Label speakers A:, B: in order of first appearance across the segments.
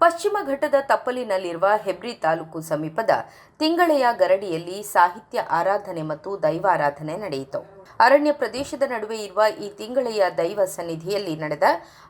A: ಪಶ್ಚಿಮ ಘಟ್ಟದ ತಪ್ಪಲಿನಲ್ಲಿರುವ ಹೆಬ್ರಿ ತಾಲೂಕು ಸಮೀಪದ ತಿಂಗಳೆಯ ಗರಡಿಯಲ್ಲಿ ಸಾಹಿತ್ಯ ಆರಾಧನೆ ಮತ್ತು ದೈವಾರಾಧನೆ ನಡೆಯಿತು. ಅರಣ್ಯ ಪ್ರದೇಶದ ನಡುವೆ ಇರುವ ಈ ತಿಂಗಳೆಯ ದೈವ ಸನ್ನಿಧಿಯಲ್ಲಿ ನಡೆದ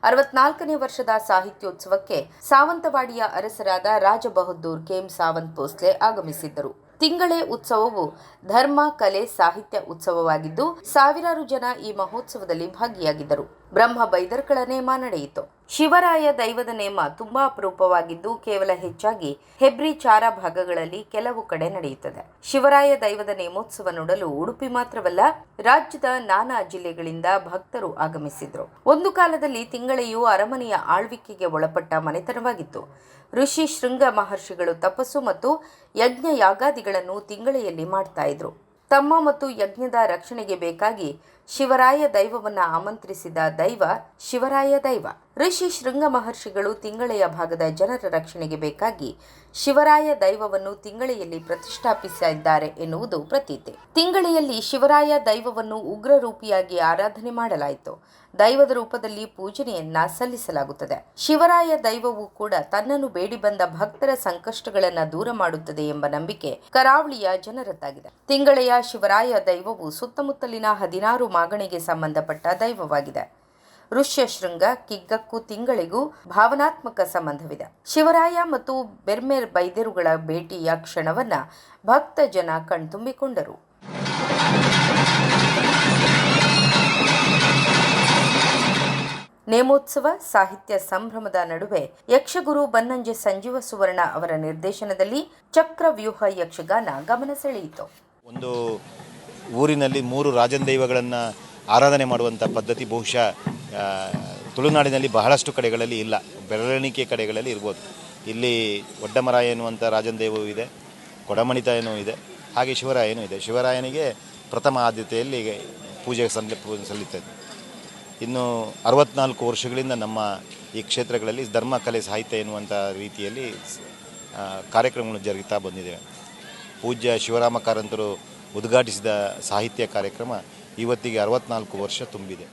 A: ಅರವತ್ನಾಲ್ಕನೇ ವರ್ಷದ ಸಾಹಿತ್ಯೋತ್ಸವಕ್ಕೆ ಸಾವಂತವಾಡಿಯ ಅರಸರಾದ ರಾಜಬಹದ್ದೂರ್ ಕೆಎಂ ಸಾವಂತ್ ಭೋಸ್ಲೆ ಆಗಮಿಸಿದ್ದರು. ತಿಂಗಳೆ ಉತ್ಸವವು ಧರ್ಮ, ಕಲೆ, ಸಾಹಿತ್ಯ ಉತ್ಸವವಾಗಿದ್ದು ಸಾವಿರಾರು ಜನ ಈ ಮಹೋತ್ಸವದಲ್ಲಿ ಭಾಗಿಯಾಗಿದ್ದರು. ಬ್ರಹ್ಮ ಬೈದರ್ಕಳ ನೇಮ ನಡೆಯಿತು. ಶಿವರಾಯ ದೈವದ ನೇಮ ತುಂಬಾ ಅಪರೂಪವಾಗಿದ್ದು ಕೇವಲ ಹೆಚ್ಚಾಗಿ ಹೆಬ್ರಿ ಚಾರ ಭಾಗಗಳಲ್ಲಿ ಕೆಲವು ಕಡೆ ನಡೆಯುತ್ತದೆ. ಶಿವರಾಯ ದೈವದ ನೇಮೋತ್ಸವ ನೋಡಲು ಉಡುಪಿ ಮಾತ್ರವಲ್ಲ, ರಾಜ್ಯದ ನಾನಾ ಜಿಲ್ಲೆಗಳಿಂದ ಭಕ್ತರು ಆಗಮಿಸಿದ್ರು. ಒಂದು ಕಾಲದಲ್ಲಿ ತಿಂಗಳೆಯು ಅರಮನೆಯ ಆಳ್ವಿಕೆಗೆ ಒಳಪಟ್ಟ ಮನೆತನವಾಗಿತ್ತು. ಋಷಿ ಶೃಂಗ ಮಹರ್ಷಿಗಳು ತಪಸ್ಸು ಮತ್ತು ಯಜ್ಞ ಯಾಗಾದಿಗಳನ್ನು ತಿಂಗಳೆಯಲ್ಲಿ ಮಾಡ್ತಾ ಇದ್ರು. ತಮ್ಮ ಮತ್ತು ಯಜ್ಞದ ರಕ್ಷಣೆಗೆ ಬೇಕಾಗಿ ಶಿವರಾಯ ದೈವವನ್ನ ಆಮಂತ್ರಿಸಿದ ದೈವ ಶಿವರಾಯ ದೈವ. ಋಷಿ ಶೃಂಗ ಮಹರ್ಷಿಗಳು ತಿಂಗಳೆಯ ಭಾಗದ ಜನರ ರಕ್ಷಣೆಗೆ ಬೇಕಾಗಿ ಶಿವರಾಯ ದೈವವನ್ನು ತಿಂಗಳೆಯಲ್ಲಿ ಪ್ರತಿಷ್ಠಾಪಿಸಿದ್ದಾರೆ ಎನ್ನುವುದು ಪ್ರತೀತಿ. ತಿಂಗಳೆಯಲ್ಲಿ ಶಿವರಾಯ ದೈವವನ್ನು ಉಗ್ರ ರೂಪಿಯಾಗಿ ಆರಾಧನೆ ಮಾಡಲಾಯಿತು. ದೈವದ ರೂಪದಲ್ಲಿ ಪೂಜನೆಯನ್ನ ಸಲ್ಲಿಸಲಾಗುತ್ತದೆ. ಶಿವರಾಯ ದೈವವು ಕೂಡ ತನ್ನನ್ನು ಬೇಡಿ ಬಂದ ಭಕ್ತರ ಸಂಕಷ್ಟಗಳನ್ನು ದೂರ ಮಾಡುತ್ತದೆ ಎಂಬ ನಂಬಿಕೆ ಕರಾವಳಿಯ ಜನರದ್ದಾಗಿದೆ. ತಿಂಗಳೆಯ ಶಿವರಾಯ ದೈವವು ಸುತ್ತಮುತ್ತಲಿನ ಹದಿನಾರು ಮಾಗಣಿಗೆ ಸಂಬಂಧಪಟ್ಟ ದೈವವಾಗಿದೆ. ಋಷ್ಯಶೃಂಗ ಕಿಗ್ಗಕ್ಕೂ ತಿಂಗಳಿಗೂ ಭಾವನಾತ್ಮಕ ಸಂಬಂಧವಿದೆ. ಶಿವರಾಯ ಮತ್ತು ಬೆರ್ಮೆರ್ ಬೈದೇರುಗಳ ಭೇಟಿಯ ಕ್ಷಣವನ್ನ ಭಕ್ತ ಜನ ಕಣ್ತುಂಬಿಕೊಂಡರು. ನೇಮೋತ್ಸವ, ಸಾಹಿತ್ಯ ಸಂಭ್ರಮದ ನಡುವೆ ಯಕ್ಷಗುರು ಬನ್ನಂಜೆ ಸಂಜೀವ ಸುವರ್ಣ ಅವರ ನಿರ್ದೇಶನದಲ್ಲಿ ಚಕ್ರವ್ಯೂಹ ಯಕ್ಷಗಾನ ಗಮನ ಸೆಳೆಯಿತು.
B: ಒಂದು ಊರಿನಲ್ಲಿ ಮೂರು ರಾಜನ್ ದೈವಗಳನ್ನು ಆರಾಧನೆ ಮಾಡುವಂಥ ಪದ್ಧತಿ ಬಹುಶಃ ತುಳುನಾಡಿನಲ್ಲಿ ಬಹಳಷ್ಟು ಕಡೆಗಳಲ್ಲಿ ಇಲ್ಲ. ಬೆರಳೆಣಿಕೆ ಕಡೆಗಳಲ್ಲಿ ಇರ್ಬೋದು. ಇಲ್ಲಿ ಒಡ್ಡಮರ ಎನ್ನುವಂಥ ರಾಜನ್ ದೈವವೂ ಇದೆ, ಕೊಡಮಣಿತ ಏನೂ ಇದೆ, ಹಾಗೆ ಶಿವರಾಯನೂ ಇದೆ. ಶಿವರಾಯನಿಗೆ ಪ್ರಥಮ ಆದ್ಯತೆಯಲ್ಲಿ ಪೂಜೆ ಸಲ್ಲ ಸಲ್ಲಿತದೆ ಇನ್ನು ಅರವತ್ನಾಲ್ಕು ವರ್ಷಗಳಿಂದ ನಮ್ಮ ಈ ಕ್ಷೇತ್ರಗಳಲ್ಲಿ ಧರ್ಮ, ಕಲೆ, ಸಾಹಿತ್ಯ ಎನ್ನುವಂಥ ರೀತಿಯಲ್ಲಿ ಕಾರ್ಯಕ್ರಮಗಳು ಜರುಗುತ್ತಾ ಬಂದಿದ್ದೇವೆ ಪೂಜ್ಯ ಶಿವರಾಮ ಕಾರಂತರು ಉದ್ಘಾಟಿಸಿದ ಸಾಹಿತ್ಯ ಕಾರ್ಯಕ್ರಮ ಇವತ್ತಿಗೆ ಅರವತ್ನಾಲ್ಕು ವರ್ಷ ತುಂಬಿದೆ.